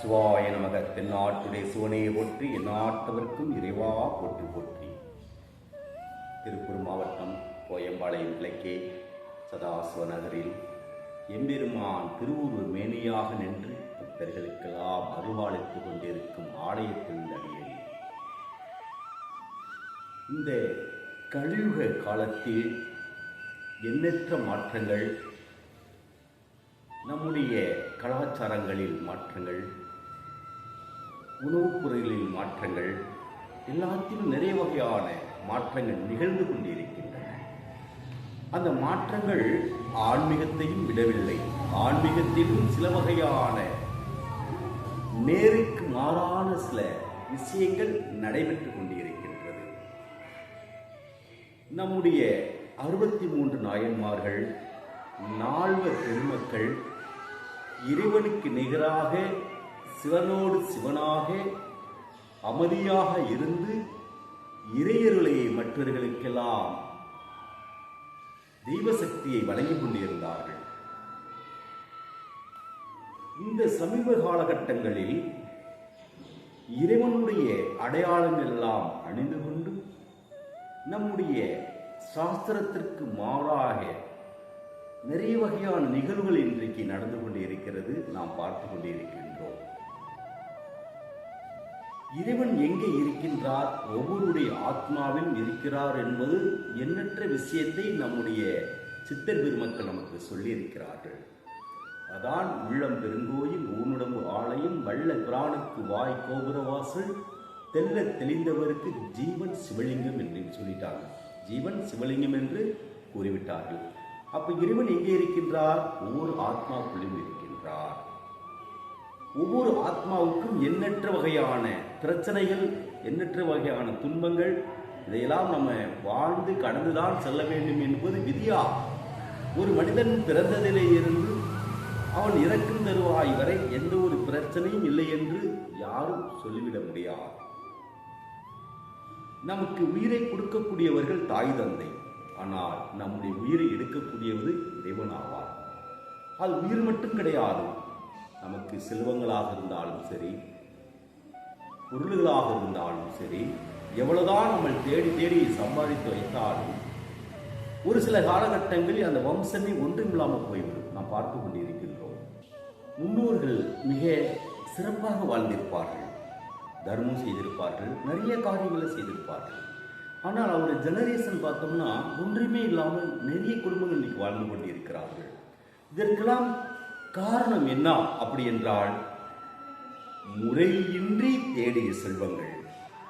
சிவாய நமக தென்னாட்டுடைய சிவனையை போற்றி எந்நாட்டவர்க்கும் இறைவா போற்றி போற்றி. திருப்பூர் மாவட்டம் கோயம்பாளையம் கிழக்கே சதாசிவ நகரில் எம்பெருமான் திருவூர் மேனியாக நின்று பக்தர்களுக்கெல்லாம் அருவாளித்துக் கொண்டிருக்கும் ஆலயத்தில் அடியில் இந்த கலியுக காலத்தில் எண்ணற்ற மாற்றங்கள் நம்முடைய கலாச்சாரங்களில் மாற்றங்கள் உணவுப் பொருள்களில் மாற்றங்கள் எல்லாத்திலும் நிறைய வகையான மாற்றங்கள் நிகழ்ந்து கொண்டிருக்கின்றன. அந்த மாற்றங்கள் ஆன்மீகத்தையும் விடவில்லை. ஆன்மீகத்திலும் சில வகையான நேருக்கு மாறான சில விஷயங்கள் நடைபெற்றுக் கொண்டிருக்கின்றது. நம்முடைய அறுபத்தி மூன்று நாயன்மார்கள் நால்வர் பெருமக்கள் இறைவனுக்கு நிகராக சிவனோடு சிவனாக அமைதியாக இருந்து இறையருளை மற்றவர்களுக்கெல்லாம் தெய்வசக்தியை வழங்கிக் கொண்டிருந்தார்கள். இந்த சமீப காலகட்டங்களில் இறைவனுடைய அடையாளங்கள் எல்லாம் அணிந்து கொண்டு நம்முடைய சாஸ்திரத்திற்கு மாறாக நிறைய வகையான நிகழ்வுகள் இன்றைக்கு நடந்து கொண்டு இருக்கிறது நாம் பார்த்து கொண்டிருக்கின்றோம். இறைவன் எங்கே இருக்கின்றார்? ஒவ்வொருடைய ஆத்மாவில் இருக்கிறார் என்பது எண்ணற்ற விஷயத்தை நம்முடைய சித்தர் பெருமக்கள் நமக்கு சொல்லியிருக்கிறார்கள். அதான் உள்ளம் பெருங்கோயில் ஊனுடம்பு ஆலயம் வல்ல பிராணுக்கு வாய் கோபுரவாசல் தெல்ல தெளிந்தவருக்கு ஜீவன் சிவலிங்கம் என்று சொல்லிட்டாங்க. ஜீவன் சிவலிங்கம் என்று கூறிவிட்டார்கள். அப்ப இறைவன் எங்கே இருக்கின்றார்? ஒவ்வொரு ஆத்மாக்குள்ளும் இருக்கின்றார். ஒவ்வொரு ஆத்மாவுக்கும் எண்ணற்ற வகையான பிரச்சனைகள் எண்ணற்ற வகையான துன்பங்கள் இதையெல்லாம் நம்ம வாழ்ந்து கடந்துதான் செல்ல வேண்டும் என்பது விதியா? ஒரு மனிதன் பிறந்ததிலே இருந்து அவன் இறக்கும் தருவாய் வரை எந்த ஒரு பிரச்சனையும் இல்லை என்று யாரும் சொல்லிவிட முடியாது. நமக்கு உயிரை கொடுக்கக்கூடியவர்கள் தாய் தந்தை. ஆனால் நம்முடைய உயிரை எடுக்கக்கூடியவது இறைவன் ஆவார். அது உயிர் மட்டும் கிடையாது. நமக்கு செல்வங்களாக இருந்தாலும் சரி பொருள்களாக இருந்தாலும் சரி எவ்வளவுதான் நம்ம தேடி தேடி சம்பாதித்து வைத்தாலும் ஒரு சில காலகட்டங்களில் அந்த வம்சமே ஒன்றுமில்லாமல் போய்விடும். நாம் பார்த்து கொண்டிருக்கின்றோம். முன்னோர்கள் மிக சிறப்பாக வாழ்ந்திருப்பார்கள். தர்மம் செய்திருப்பார்கள். நிறைய காரியங்களை செய்திருப்பார்கள். ஆனால் அவருடைய ஜெனரேஷன் பார்த்தோம்னா ஒன்றுமே இல்லாமல் நிறைய குடும்பங்கள் இன்னைக்கு வாழ்ந்து கொண்டிருக்கிறார்கள். இதற்கெல்லாம் காரணம் என்ன அப்படி என்றால் முறையின்றி தேடிய செல்வங்கள்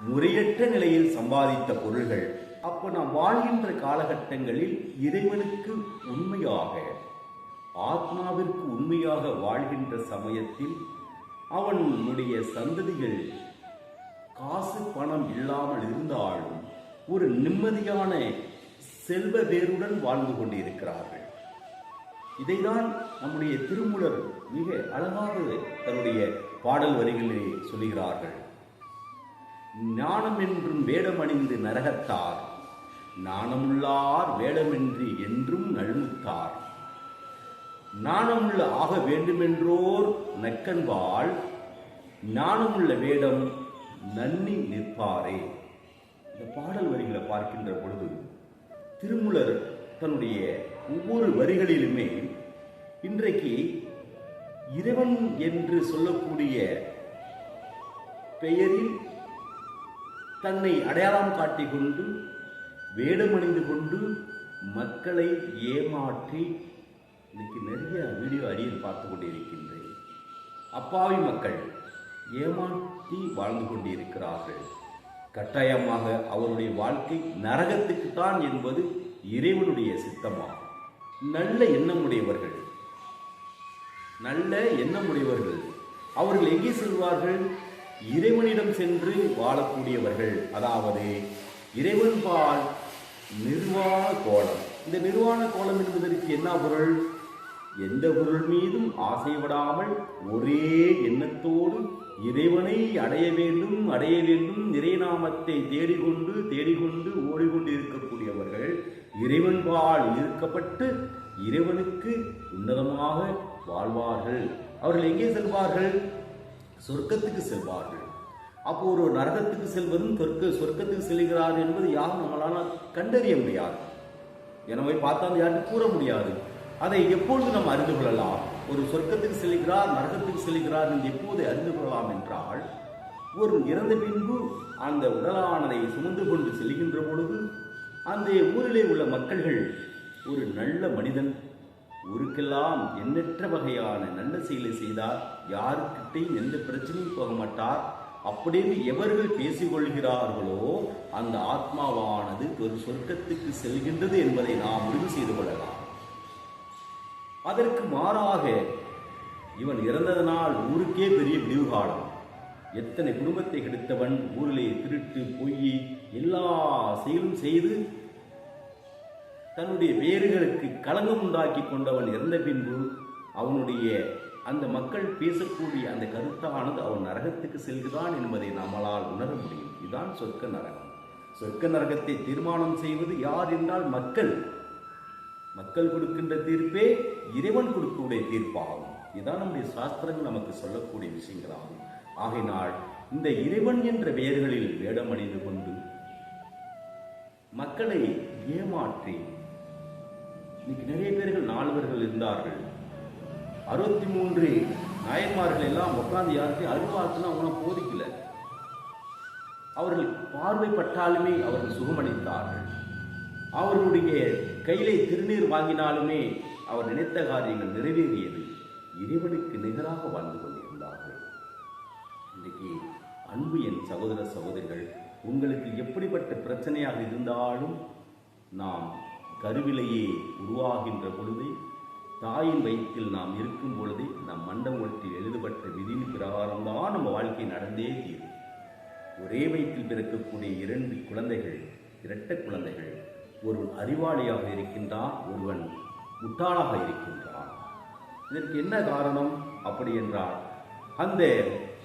முறையற்ற நிலையில் சம்பாதித்த பொருள்கள் அப்போ நாம் வாழ்கின்ற காலகட்டங்களில் இறைவனுக்கு உண்மையாக ஆத்மாவிற்கு உண்மையாக வாழ்கின்ற சமயத்தில் அவனுடைய சந்ததிகள் காசு பணம் இல்லாமல் இருந்தாலும் ஒரு நிம்மதியான செல்வ வேருடன் வாழ்ந்து கொண்டிருக்கிறார்கள். இதைதான் நம்முடைய திருமூலர் மிக அழகாக தன்னுடைய பாடல் வரிகளிலே சொல்லுகிறார்கள். ஞானம் என்றும் வேடமணிந்து நரகத்தார் நாணமுள்ளார் வேடமின்றி என்றும் நழுமுத்தார். நாணமுள்ள ஆக வேண்டுமென்றோர் நக்கன்பால் ஞானமுள்ள வேடம் நன்னி நிற்பாரே. இந்த பாடல் வரிகளை பார்க்கின்ற பொழுது திருமுலர் தன்னுடைய ஒவ்வொரு வரிகளிலுமே இன்றைக்கு இறைவன் என்று சொல்லக்கூடிய பெயரில் தன்னை அடையாளம் காட்டிக் கொண்டு வேடமணிந்து கொண்டு மக்களை ஏமாற்றி இன்னைக்கு நிறைய வீடியோ அடியில் பார்த்து கொண்டிருக்கின்றேன். அப்பாவி மக்கள் ஏமாற்றி வாழ்ந்து கொண்டிருக்கிறார்கள். கட்டாயமாக அவருடைய வாழ்க்கை நரகத்துக்குத்தான் என்பது இறைவனுடைய சித்தமாகும். நல்ல எண்ணமுடையவர்கள் நல்ல எண்ணமுடையவர்கள். அவர்கள் எங்கே செல்வார்கள்? இறைவனிடம் சென்று வாழக்கூடியவர்கள். அதாவது இறைவன் பால் நிர்வாண கோலம். இந்த நிர்வாண கோலம் என்பதற்கு என்ன பொருள்? எந்த பொருள் மீதும் ஆசைப்படாமல் ஒரே எண்ணத்தோடு இறைவனை அடைய வேண்டும் அடைய வேண்டும் இறைநாமத்தை தேடிக்கொண்டு தேடிக்கொண்டு ஓடிக்கொண்டு இருக்கக்கூடியவர்கள். இறைவன் பால் ஈர்க்கப்பட்டு இறைவனுக்கு உன்னதமாக வாழ்வார்கள். அவர்கள் எங்கே செல்வார்கள்? சொர்க்கத்துக்கு செல்வார்கள். அப்போ ஒரு நரகத்துக்கு செல்வதும் சொர்க்க சொர்க்கத்துக்கு செல்கிறார் என்பது யாரும் நம்மளால கண்டறிய முடியாது. எனவே பார்த்தா யாரும் கூற முடியாது. அதை எப்பொழுது நாம் அறிந்து கொள்ளலாம்? ஒரு சொர்க்கத்துக்கு செல்கிறார் நரகத்துக்கு செல்கிறார் என்று எப்போது அறிந்து கொள்ளலாம் என்றால் ஒரு இறந்த பின்பு அந்த உடலானதை சுமந்து கொண்டு செல்கின்ற பொழுது அந்த ஊரிலே உள்ள மக்கள்கள் ஒரு நல்ல மனிதன் ஊருக்கெல்லாம் எண்ணற்ற வகையான நல்ல செயலை செய்தார். யாருக்கிட்டையும் எந்த பிரச்சனையும் போக மாட்டார். அப்படின்னு எவர்கள் பேசிக்கொள்கிறார்களோ அந்த ஆத்மாவானது ஒரு சொர்க்கத்துக்கு செல்கின்றது என்பதை நாம் முடிவு செய்து கொள்ளலாம். அதற்கு மாறாக இவன் இறந்ததனால் ஊருக்கே பெரிய விடிவு காலம் எத்தனை குடும்பத்தை கெடுத்தவன் ஊரிலே திருட்டு பொய் எல்லா செயலும் செய்து தன்னுடைய வேர்களுக்கு களங்கம் உண்டாக்கி கொண்டவன் இறந்த பின்பு அவனுடைய அந்த மக்கள் பேசக்கூடிய அந்த கருத்தானது அவன் நரகத்துக்கு செல்கிறான் என்பதை நம்மளால் உணர முடியும். இதுதான் சொர்க்க நரகம். சொர்க்க நரகத்தை தீர்மானம் செய்வது யார் என்றால் மக்கள். மக்கள் கொடுக்கின்ற தீர்ப்பே இறைவன் கொடுக்கக்கூடிய தீர்ப்பாகும். இதுதான் நம்முடைய சாஸ்திரங்கள் நமக்கு சொல்லக்கூடிய விஷயங்களாகும். ஆகினால் இந்த இறைவன் என்ற பெயர்களில் வேடமணிந்து கொண்டு மக்களை ஏமாற்றி இன்னைக்கு நிறைய பேர்கள் நால்வர்கள் இருந்தார்கள். அறுபத்தி மூன்று நாயன்மார்கள் எல்லாம் உட்காந்து யாருக்கு அருள்வாக்குன்னு அவங்க போதிக்கல. அவர்கள் பார்வைப்பட்டாலுமே அவர்கள் சுகமடைந்தார்கள். அவர்களுடைய கையிலே திருநீர் வாங்கினாலுமே அவர் நினைத்த காரியங்கள் நிறைவேறியது. இறைவனுக்கு நிகராக வாழ்ந்து கொண்டிருந்தார்கள். இன்றைக்கு அன்பு என் சகோதர சகோதரிகள் உங்களுக்கு எப்படிப்பட்ட பிரச்சனையாக இருந்தாலும் நாம் கருவிலேயே உருவாகின்ற பொழுது தாயின் வயிற்றில் நாம் இருக்கும் பொழுது நம் மண்டபத்தில் எழுதப்பட்ட விதியின் பிரகாரம்தான் நம்ம வாழ்க்கை நடந்தே தீரும். ஒரே வயிற்றில் பிறக்கக்கூடிய இரண்டு குழந்தைகள் இரட்டை குழந்தைகள் ஒருவன் அறிவாளியாக இருக்கின்றான் ஒருவன் முட்டாளாக இருக்கின்றான். இதற்கு என்ன காரணம்? அப்படி என்றால் அந்த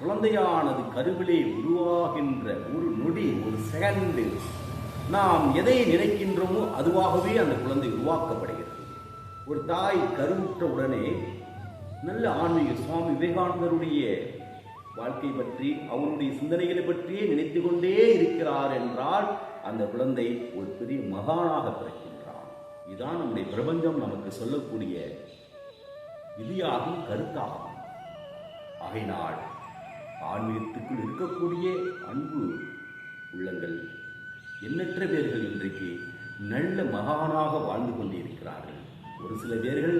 குழந்தையானது கருவிலே உருவாகின்ற ஒரு நொடி ஒரு செகண்டு நாம் எதை நினைக்கின்றோமோ அதுவாகவே அந்த குழந்தை உருவாக்கப்படுகிறது. ஒரு தாய் கருவுற்ற உடனே நல்ல ஆன்மீக சுவாமி விவேகானந்தருடைய வாழ்க்கை பற்றி அவருடைய சிந்தனைகளை பற்றியே நினைத்து கொண்டே இருக்கிறார் என்றால் அந்த குழந்தை ஒரு பெரிய மகானாக பிறக்கின்றான். இதுதான் நம்முடைய பிரபஞ்சம் நமக்கு சொல்லக்கூடிய விதியாகும் கருத்தாகும். ஆகையினால் ஆன்மீகத்துக்குள் இருக்கக்கூடிய அன்பு உள்ளங்கள் எண்ணற்ற பேர்கள் இன்றைக்கு நல்ல மகானாக வாழ்ந்து கொண்டிருக்கிறார்கள். ஒரு சில பேர்கள்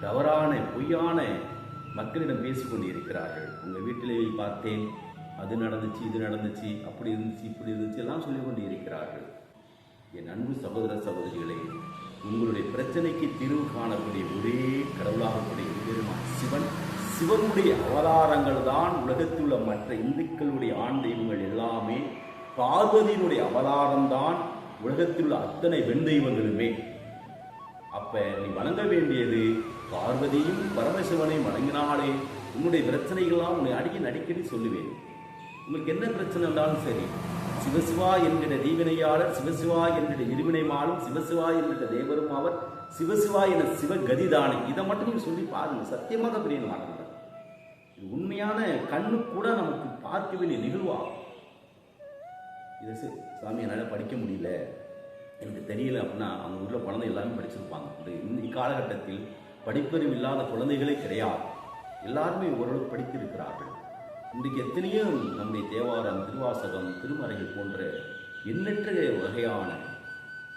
தவறான பொய்யான மக்களிடம் பேசிக்கொண்டிருக்கிறார்கள் உங்கள் வீட்டிலேயே பார்த்தேன். அது நடந்துச்சு இது நடந்துச்சு அப்படி இருந்துச்சு இப்படி இருந்துச்சு எல்லாம் சொல்லிக் கொண்டு இருக்கிறார்கள் என் அன்பு சகோதர சகோதரிகளே உங்களுடைய பிரச்சனைக்கு தீர்வு காணக்கூடிய ஒரே கடவுளாகக்கூடிய பெருமான் சிவன். சிவனுடைய அவதாரங்கள் தான் உலகத்தில் உள்ள மற்ற இந்துக்களுடைய ஆண் தெய்வங்கள் எல்லாமே பார்வதியினுடைய அவதாரம் தான் உலகத்தில் உள்ள அத்தனை வெண் தெய்வங்களுமே. அப்ப நீ வணங்க வேண்டியது பார்வதியும் பரமசிவனையும் வணங்கினாலே உன்னுடைய பிரச்சனைகள்லாம் உன்னை அடிக்க அடிக்கடி சொல்லுவேன். உங்களுக்கு என்ன பிரச்சனை இருந்தாலும் சரி சிவசிவா என்கிற தீவினையாளர் சிவசிவா என்கிற இருவினைமாலும் சிவசிவா என்கிற தேவரும் அவர் சிவசிவா என சிவகதிதானே. இதை மட்டும் நீங்க சொல்லி பாருங்க சத்தியமாக பெரிய மாறுங்க இது உண்மையான கண்ணு கூட நமக்கு பார்க்க வேண்டிய நிகழ்வாகும் இதை சாமி என்னால் படிக்க முடியல. எனக்கு தெரியல அப்படின்னா அவங்க ஊரில் குழந்தை எல்லாமே படிச்சிருப்பாங்க. இந்த இந்த இக்காலகட்டத்தில் படிப்பறிவு இல்லாத குழந்தைகளே கிடையாது. எல்லாருமே ஓரளவு படித்திருக்கிறார்கள். இன்றைக்கு எத்தனையோ நம்முடைய தேவாரம் திருவாசகம் திருமறைகள் போன்ற எண்ணற்ற வகையான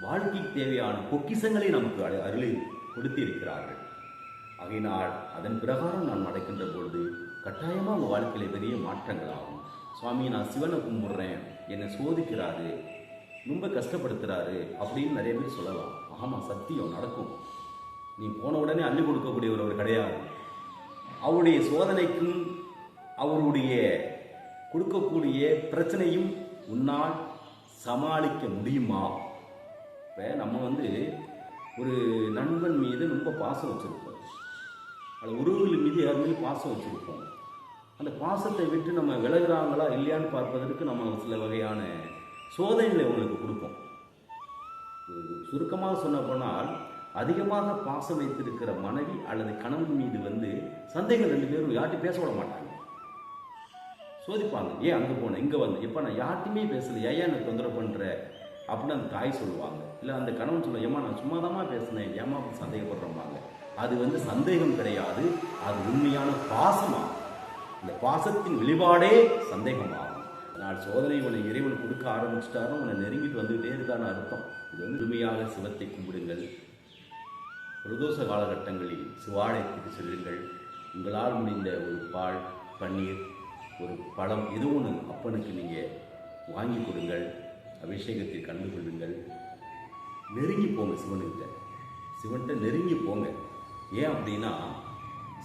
வாழ்க்கைக்கு தேவையான பொக்கிசங்களை நமக்கு அருளில் கொடுத்திருக்கிறார்கள். ஆகையினால் அதன் பிரகாரம் நான் நடக்கின்ற பொழுது கட்டாயமாக உங்கள் வாழ்க்கையில் பெரிய மாற்றங்கள் ஆகும். சுவாமி நான் சிவனை கும்பிட்றேன். என்னை சோதிக்கிறாரு. ரொம்ப கஷ்டப்படுத்துகிறாரு அப்படின்னு நிறைய பேர் சொல்லலாம். ஆமாம் சத்தியம் நடக்கும். நீ போன உடனே அள்ளி கொடுக்கக்கூடியவர் அவர் கிடையாது. அவருடைய சோதனைக்கும் அவருடைய கொடுக்கக்கூடிய பிரச்சனையும் உன்னால் சமாளிக்க முடியுமா? இப்போ நம்ம வந்து ஒரு நண்பன் மீது ரொம்ப பாசம் வச்சுருப்போம். அது உறவுகள் மீது யார் மீது பாசம் வச்சுருப்போம்? அந்த பாசத்தை விட்டு நம்ம விலகிறாங்களா இல்லையான்னு பார்ப்பதற்கு நம்ம சில வகையான சோதனைகளை உங்களுக்கு கொடுப்போம். சுருக்கமாக சொன்ன போனால் அதிகமாக பாசம் வைத்திருக்கிற மனைவி அல்லது கணவன் மீது வந்து சந்தேகம் ரெண்டு பேரும் யார்ட்டும் பேச விட மாட்டாங்க. சோதிப்பாங்க ஏன் அங்கே போனேன் இங்கே வந்து இப்போ நான் யார்ட்டையுமே பேசல ஏன் எனக்கு தொந்தரவு பண்ணுற அப்படின்னு அந்த தாய் சொல்லுவாங்க. இல்லை அந்த கணவன் சொல்ல ஏமா நான் சும்மா பேசினேன் ஏமா அப்படி சந்தேகப்படுறோம்பாங்க. அது வந்து சந்தேகம் கிடையாது அது உண்மையான பாசமாக இந்த பாசத்தின் வெளிப்பாடே சந்தேகமாகும். நான் சோதனை உன்னை இறைவன் கொடுக்க ஆரம்பிச்சிட்டாரும் உன்னை நெருங்கிட்டு வந்துகிட்டே இருக்கான அர்த்தம். இது வந்து உரிமையாக சிவத்தை கும்பிடுங்கள். பிரதோஷ காலகட்டங்களில் சிவாலயத்துக்கு செல்லுங்கள். உங்களால் முடிந்த ஒரு பால் பன்னீர் ஒரு பழம் எது ஒன்று அப்பனுக்கு நீங்கள் வாங்கி கொடுங்கள். அபிஷேகத்தில் கண்டு கொள்ளுங்கள். நெருங்கி போங்க சிவனுக்கிட்ட சிவன்கிட்ட நெருங்கி போங்க. ஏன் அப்படின்னா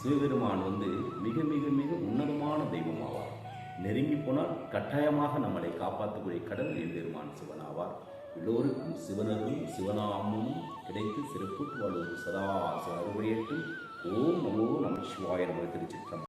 சிவபெருமான் வந்து மிக மிக மிக உன்னதமான தெய்வம் ஆவார் நெருங்கி போனால் கட்டாயமாக நம்மளை காப்பாற்றக்கூடிய கடவுள் எம்பெருமான் சிவனாவார். எல்லோருக்கும் சிவனரும் சிவநாமும் கிடைத்து சிறப்பு வாழ்வது சதா சிவ அருளையேற்றும் ஓம் நமோ நம சிவாய நம திருச்சிற்றம்